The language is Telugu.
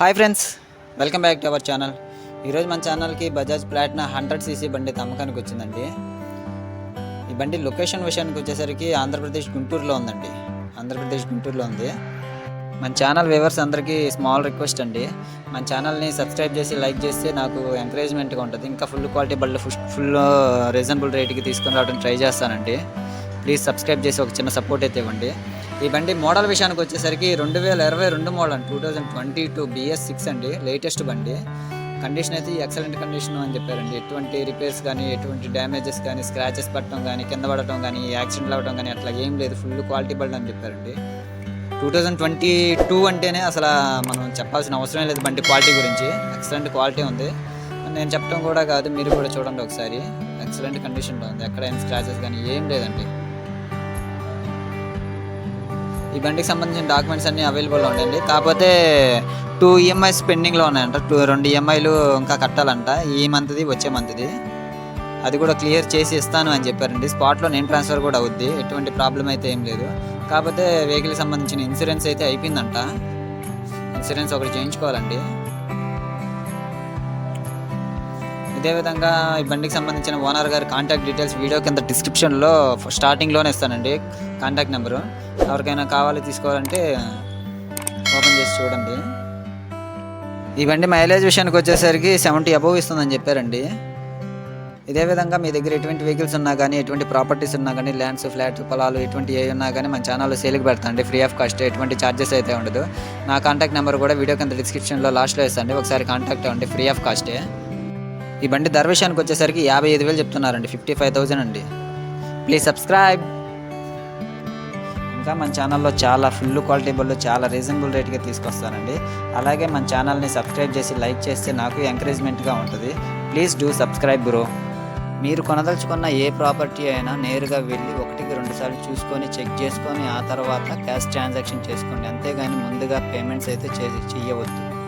Hi friends welcome back to our channel. ఈరోజు మన ఛానల్కి బజాజ్ ప్లాట్నా హండ్రెడ్ సీసీ బండి అమ్మకానికి వచ్చిందండి. ఈ బండి లొకేషన్ విషయానికి వచ్చేసరికి ఆంధ్రప్రదేశ్ గుంటూరులో ఉందండి. ఆంధ్రప్రదేశ్ గుంటూరులో ఉంది. మన ఛానల్ వ్యూవర్స్ అందరికీ స్మాల్ రిక్వెస్ట్ అండి. మన ఛానల్ని సబ్స్క్రైబ్ చేసి లైక్ చేస్తే నాకు ఎంకరేజ్మెంట్గా ఉంటుంది. ఇంకా ఫుల్ క్వాలిటీ బళ్ళు ఫుల్ రీజనబుల్ రేట్కి తీసుకుని రావడానికి ట్రై చేస్తానండి. ప్లీజ్ సబ్స్క్రైబ్ చేసి ఒక చిన్న సపోర్ట్ అయితే ఇవ్వండి. ఈ బండి మోడల్ విషయానికి వచ్చేసరికి రెండు వేల ఇరవై రెండు model two thousand twenty two BS six అండి. లేటెస్ట్ బండి. కండిషన్ అయితే ఎక్సలెంట్ కండిషన్ అని చెప్పారండి. ఎటువంటి రిపేర్స్ కానీ ఎటువంటి డ్యామేజెస్ కానీ స్క్రాచెస్ పట్టడం కానీ కింద పడటం కానీ యాక్సిడెంట్లు అవ్వడం కానీ అట్లా ఏం లేదు. ఫుల్ క్వాలిటీ బండి అని చెప్పారండి. టూ థౌజండ్ ట్వంటీ టూ అంటేనే అసలు మనం చెప్పాల్సిన అవసరం లేదు బండి క్వాలిటీ గురించి. ఎక్సలెంట్ క్వాలిటీ ఉంది. నేను చెప్పడం కూడా కాదు మీరు కూడా చూడండి ఒకసారి. ఎక్సలెంట్ కండిషన్లో ఉంది. ఎక్కడ ఏం స్క్రాచెస్ కానీ ఏం లేదండి. ఈ బండికి సంబంధించిన డాక్యుమెంట్స్ అన్నీ అవైలబుల్లో ఉండండి. కాకపోతే టూ ఈఎంఐస్ పెండింగ్లో ఉన్నాయంట. టూ రెండు ఈఎంఐలు ఇంకా కట్టాలంట. ఈ మంత్ది వచ్చే మంత్ది. అది కూడా క్లియర్ చేసి ఇస్తాను అని చెప్పారండి. స్పాట్లో నేను ట్రాన్స్ఫర్ కూడా అవుద్ది. ఎటువంటి ప్రాబ్లం అయితే ఏం లేదు. కాకపోతే వెహికల్ సంబంధించిన ఇన్సూరెన్స్ అయితే అయిపోయిందంట. ఇన్సూరెన్స్ ఒకటి చేయించుకోవాలండి. ఇదే విధంగా ఈ బండికి సంబంధించిన ఓనర్ గారి కాంటాక్ట్ డీటెయిల్స్ వీడియో కింద డిస్క్రిప్షన్లో స్టార్టింగ్లోనే ఇస్తానండి కాంటాక్ట్ నెంబరు. ఎవరికైనా కావాలి తీసుకోవాలంటే ఓపెన్ చేసి చూడండి. ఈ బండి మైలేజ్ విషయానికి వచ్చేసరికి సెవెంటీ అబవ్ ఇస్తుందని చెప్పారండి. ఇదే విధంగా మీ దగ్గర ఎటువంటి వెహికల్స్ ఉన్నా కానీ ఎటువంటి ప్రాపర్టీస్ ఉన్నా కానీ ల్యాండ్స్ ఫ్లాట్స్ పొలాలు ఎటువంటి ఏ ఉన్నా కానీ మన ఛానల్లో సేల్కి పెడతాండి ఫ్రీ ఆఫ్ కాస్ట్ ఎటువంటి ఛార్జెస్ అయితే ఉండదు. నా కాంటాక్ట్ నెంబర్ కూడా వీడియో కింద డిస్క్రిప్షన్లో లాస్ట్లో ఇస్తాండి ఒకసారి కాంటాక్ట్ అవ్వండి. ఫ్రీ ఆఫ్ కాస్టే ఈ బండి ధర విషయానికి వచ్చేసరికి యాభై ఐదు వేలు చెప్తున్నారండి ఫిఫ్టీ ఫైవ్ థౌజండ్ అండి. ప్లీజ్ సబ్స్క్రైబ్ ఇంకా మన ఛానల్లో చాలా ఫుల్ క్వాలిటీ బళ్ళు చాలా రీజనబుల్ రేట్గా తీసుకొస్తానండి. అలాగే మన ఛానల్ని సబ్స్క్రైబ్ చేసి లైక్ చేస్తే నాకు ఎంకరేజ్మెంట్గా ఉంటుంది. ప్లీజ్ డూ సబ్స్క్రైబ్ బ్రో మీరు కొనదలుచుకున్న ఏ ప్రాపర్టీ అయినా నేరుగా వెళ్ళి ఒకటికి రెండుసార్లు చూసుకొని చెక్ చేసుకొని ఆ తర్వాత క్యాష్ ట్రాన్సాక్షన్ చేసుకోండి. అంతేగాని ముందుగా పేమెంట్స్ అయితే చే చెయ్యవద్దు.